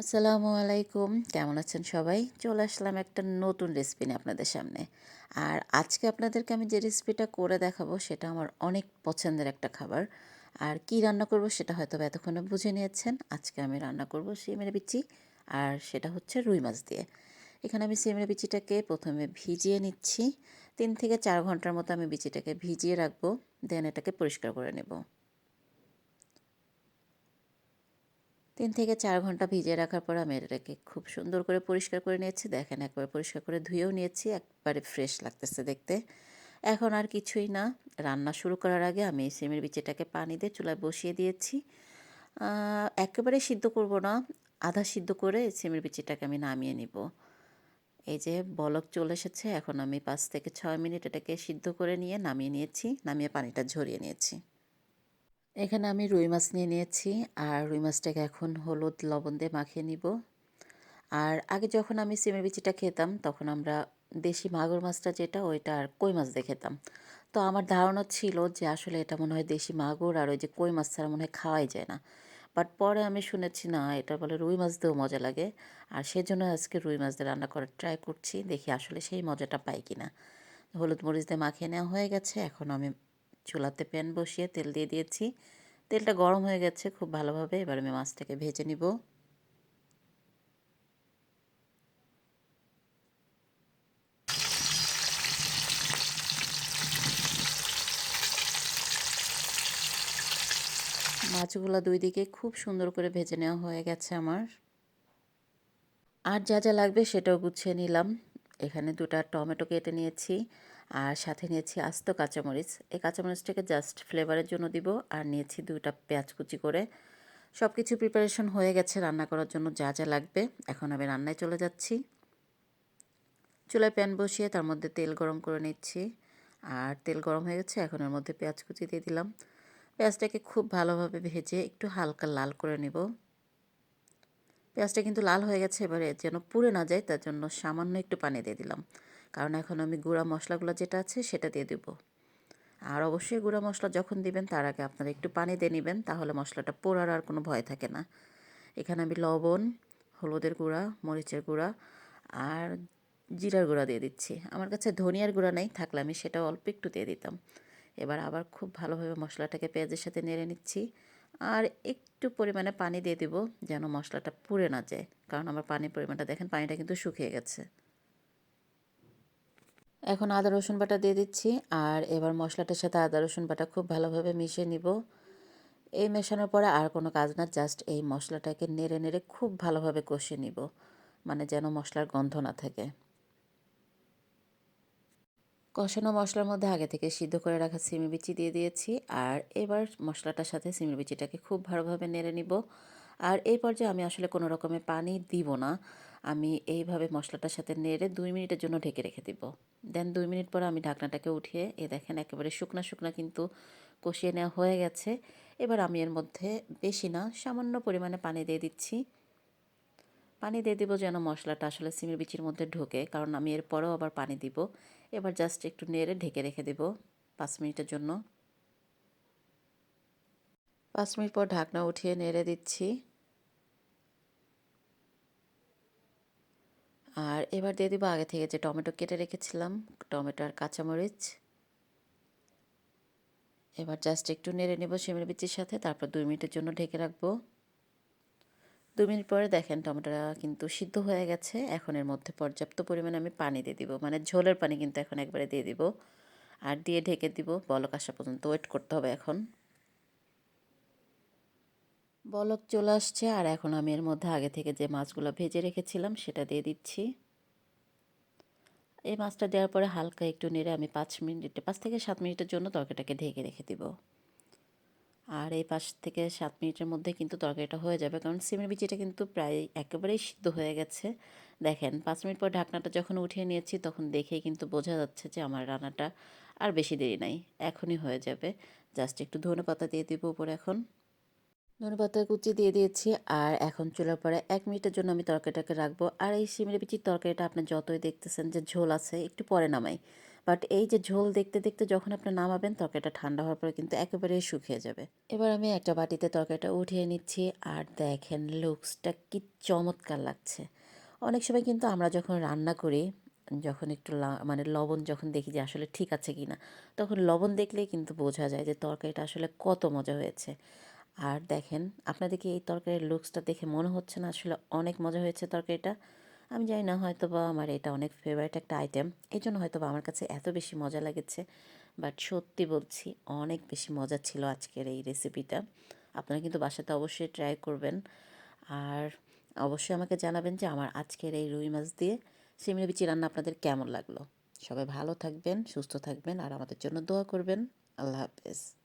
আসসালামু আলাইকুম। কেমন আছেন সবাই? চলে আসলাম একটা নতুন রেসিপি নিয়ে আপনাদের সামনে। আর আজকে আপনাদেরকে আমি যে রেসিপিটা করে দেখাবো, সেটা আমার অনেক পছন্দের একটা খাবার। আর কি রান্না করব, সেটা হয়তো এতক্ষণে বুঝে নিয়েছেন। আজকে আমি রান্না করব সিমের বিচি আর সেটা হচ্ছে রুই মাছ দিয়ে। এখানে আমি সিমের বিচিটাকে প্রথমে ভিজিয়ে নিচ্ছি। তিন থেকে চার ঘণ্টার মতো আমি বিচিটাকে ভিজিয়ে রাখব, দেন এটাকে পরিষ্কার করে নেব। তিন থেকে চার ঘণ্টা ভিজিয়ে রাখার পর আমি এটাকে খুব সুন্দর করে পরিষ্কার করে নিয়েছি। দেখেন একবারে পরিষ্কার করে ধুয়েও নিয়েছি, একবারে ফ্রেশ লাগতেছে দেখতে। এখন আর কিছুই না। রান্না শুরু করার আগে আমি সিমের বিচিটাকে পানি দিয়ে চুলায় বসিয়ে দিয়েছি। একেবারে সিদ্ধ করব না, আধা সিদ্ধ করে সিমের বিচিটাকে আমি নামিয়ে নিব। এই যে বলক চলে এসেছে, এখন আমি পাঁচ থেকে ছয় মিনিট এটাকে সিদ্ধ করে নিয়ে নামিয়ে নিয়েছি, নামিয়ে পানিটা ঝরিয়ে নিয়েছি। এখানে আমি রুই মাছ নিয়ে নিয়েছি, আর রুই মাছটাকে এখন হলুদ লবণ দিয়ে মাখিয়ে নিব। আর আগে যখন আমি সিমের বিচিটা খেতাম, তখন আমরা দেশি মাগুর মাছটা যেটা, ওইটা আর কই মাছ দিয়ে খেতাম। তো আমার ধারণা ছিল যে আসলে এটা মনে হয় দেশি মাগুর, আর ওই যে কই মাছ ছাড়া মনে হয় খাওয়াই যায় না। বাট পরে আমি শুনেছি, না, এটা বলে রুই মাছ দিয়েও মজা লাগে। আর সেজন্য আজকে রুই মাছ দিয়ে রান্না করার ট্রাই করছি, দেখি আসলে সেই মজাটা পাই কি না হলুদ মরিচ দিয়ে মাখিয়ে নেওয়া হয়ে গেছে, এখন আমি চুলাতে প্যান বসিয়ে তেল দিয়ে দিয়েছি। তেলটা গরম হয়ে গেছে খুব ভালোভাবে। এবার আমি মাছটাকে ভেজে নিব। মাছগুলো দুই দিকে খুব সুন্দর করে ভেজে নেওয়া হয়ে গেছে আমার। আর যা যা লাগবে সেটাও গুছিয়ে নিলাম। এখানে দুটা টমেটো কেটে নিয়েছি। আর সাথে নিয়েছি আস্ত কাঁচামরিচ। এই কাঁচামরিচটাকে জাস্ট ফ্লেভারের জন্য দিব আর নিয়েছি দুটা পেঁয়াজ কুচি করে। সব কিছু প্রিপারেশন হয়ে গেছে রান্না করার জন্য যা যা লাগবে। এখন আমি রান্নায় চলে যাচ্ছি। চুলায় প্যান বসিয়ে তার মধ্যে তেল গরম করে নিচ্ছি। আর তেল গরম হয়ে গেছে, এখন এর মধ্যে পেঁয়াজ কুচি দিয়ে দিলাম। পেঁয়াজটাকে খুব ভালোভাবে ভেজে একটু হালকা লাল করে নেব। পেঁয়াজটা কিন্তু লাল হয়ে গেছে, এবারে যেন পুড়ে না যায়, তার জন্য সামান্য একটু পানি দিয়ে দিলাম। কারণ এখন আমি গুঁড়া মশলাগুলো যেটা আছে সেটা দিয়ে দেব। আর অবশ্যই গুঁড়া মশলা যখন দিবেন তার আগে আপনারা একটু পানি দিয়ে নেবেন, তাহলে মশলাটা পোড়ার আর কোনো ভয় থাকে না। এখানে আমি লবণ, হলুদের গুঁড়া, মরিচের গুঁড়া আর জিরার গুঁড়া দিয়ে দিচ্ছি। আমার কাছে ধনিয়ার গুঁড়া নেই, থাকলে আমি সেটা অল্প একটু দিয়ে দিতাম। এবার আবার খুব ভালোভাবে মশলাটাকে পেঁয়াজের সাথে নেড়ে নিচ্ছি আর একটু পরিমাণে পানি দিয়ে দিব যেন মশলাটা পুড়ে না যায়। কারণ আমার পানির পরিমাণটা দেখেন, পানিটা কিন্তু শুকিয়ে গেছে। এখন আদা, রসুন বাটা দিয়ে দিচ্ছি আর এবার মশলাটার সাথে আদা, রসুন বাটা খুব ভালোভাবে মিশিয়ে নিব। এই মেশানোর পরে আর কোনো কাজ না, জাস্ট এই মশলাটাকে নেড়ে নেড়ে খুব ভালোভাবে কষিয়ে নিব মানে যেন মশলার গন্ধ না থাকে। কষানো মশলার মধ্যে আগে থেকে সিদ্ধ করে রাখা সিমি বিচি দিয়ে দিয়েছি আর এবার মশলাটার সাথে সিমি বিচিটাকে খুব ভালোভাবে নেড়ে নিব। আর এই পর্যায়ে আমি আসলে কোনো রকমের পানি দিব না, আমি এইভাবে মশলাটার সাথে নেড়ে দুই মিনিটের জন্য ঢেকে রেখে দিব। দেন দুই মিনিট পর আমি ঢাকনাটাকে উঠিয়ে, এ দেখেন একেবারে শুকনা শুকনা কিন্তু কষিয়ে নেওয়া হয়ে গেছে। এবার আমি এর মধ্যে বেশি না, সামান্য পরিমাণে পানি দিয়ে দিচ্ছি। পানি দিয়ে দিব যেন মশলাটা আসলে সিমের বিচির মধ্যে ঢোকে, কারণ আমি এরপরেও আবার পানি দিব। এবার জাস্ট একটু নেড়ে ঢেকে রেখে দেব পাঁচ মিনিটের জন্য। পাঁচ মিনিট পর ঢাকনা উঠিয়ে নেড়ে দিচ্ছি। আর এবার দিয়ে দিব আগে থেকে যে টমেটো কেটে রেখেছিলাম, টমেটো আর কাঁচামরিচ। এবার জাস্ট একটু নেড়ে নেব শিমের বিচির সাথে, তারপর দুই মিনিটের জন্য ঢেকে রাখব। দু মিনিট পরে দেখেন টমেটোটা কিন্তু সিদ্ধ হয়ে গেছে। এখন এর মধ্যে পর্যাপ্ত পরিমাণে আমি পানি দিয়ে দিব মানে ঝোলের পানি কিন্তু এখন একবারে দিয়ে দিব। আর দিয়ে ঢেকে দিব, বলক আসা পর্যন্ত ওয়েট করতে হবে এখন। বলক চলে আসছে, আর এখন আমি এর মধ্যে আগে থেকে যে মাছগুলো ভেজে রেখেছিলাম সেটা দিয়ে দিচ্ছি। এই মাছটা দেওয়ার পরে হালকা একটু নেড়ে আমি পাঁচ মিনিট, পাঁচ থেকে সাত মিনিটের জন্য তরকারিটাকে ঢেকে রেখে দিব। আর এই পাঁচ থেকে সাত মিনিটের মধ্যে কিন্তু তরকারিটা হয়ে যাবে, কারণ সিমের বিচিটা কিন্তু প্রায় একেবারেই সিদ্ধ হয়ে গেছে। দেখেন, পাঁচ মিনিট পর ঢাকনাটা যখন উঠিয়ে নিয়েছি, তখন দেখেই কিন্তু বোঝা যাচ্ছে যে আমার রান্নাটা আর বেশি দেরি নাই, এখনই হয়ে যাবে। জাস্ট একটু ধনে পাতা দিয়ে দিব উপরে এখন। ধনে পাতা কুচি দিয়ে দিয়েছি। আর এখন চুলার পরে এক মিনিটের জন্য আমি তরকারিটাকে রাখব। আর এই সিমের বিচির তরকারিটা আপনি যতই দেখতেছেন যে ঝোল আছে, একটু পরে নামাই। বাট এই যে ঝোল দেখতে দেখতে যখন আপনি নামাবেন, তরকারিটা ঠান্ডা হওয়ার পরে কিন্তু একেবারেই শুকিয়ে যাবে। এবার আমি একটা বাটিতে তরকারিটা উঠিয়ে নিচ্ছি। আর দেখেন লুকসটা কি চমৎকার লাগছে। অনেক সময় কিন্তু আমরা যখন রান্না করি, যখন একটু মানে লবণ যখন দেখি যে আসলে ঠিক আছে কি না তখন লবণ দেখলেই কিন্তু বোঝা যায় যে তরকারিটা আসলে কত মজা হয়েছে। আর দেখেন, আপনাদেরকে এই তরকারির লুকসটা দেখে মনে হচ্ছে না আসলে অনেক মজা হয়েছে তরকারিটা। আমি জানি না হয়তো বা আমার এটা অনেক ফেভারিট একটা আইটেম এই জন্য হয়তো বা আমার কাছে এত বেশি মজা লেগেছে। বাট সত্যি বলছি, অনেক বেশি মজা ছিল আজকের এই রেসিপিটা আপনারা কিন্তু বাসাতে অবশ্যই ট্রাই করবেন। আর অবশ্যই আমাকে জানাবেন যে আমার আজকের এই রুই মাছ দিয়ে সিমড়ি বিচি রান্না আপনাদের কেমন লাগল। সবাই ভালো থাকবেন, সুস্থ থাকবেন, আর আমাদের জন্য দোয়া করবেন। আল্লাহ হাফেজ।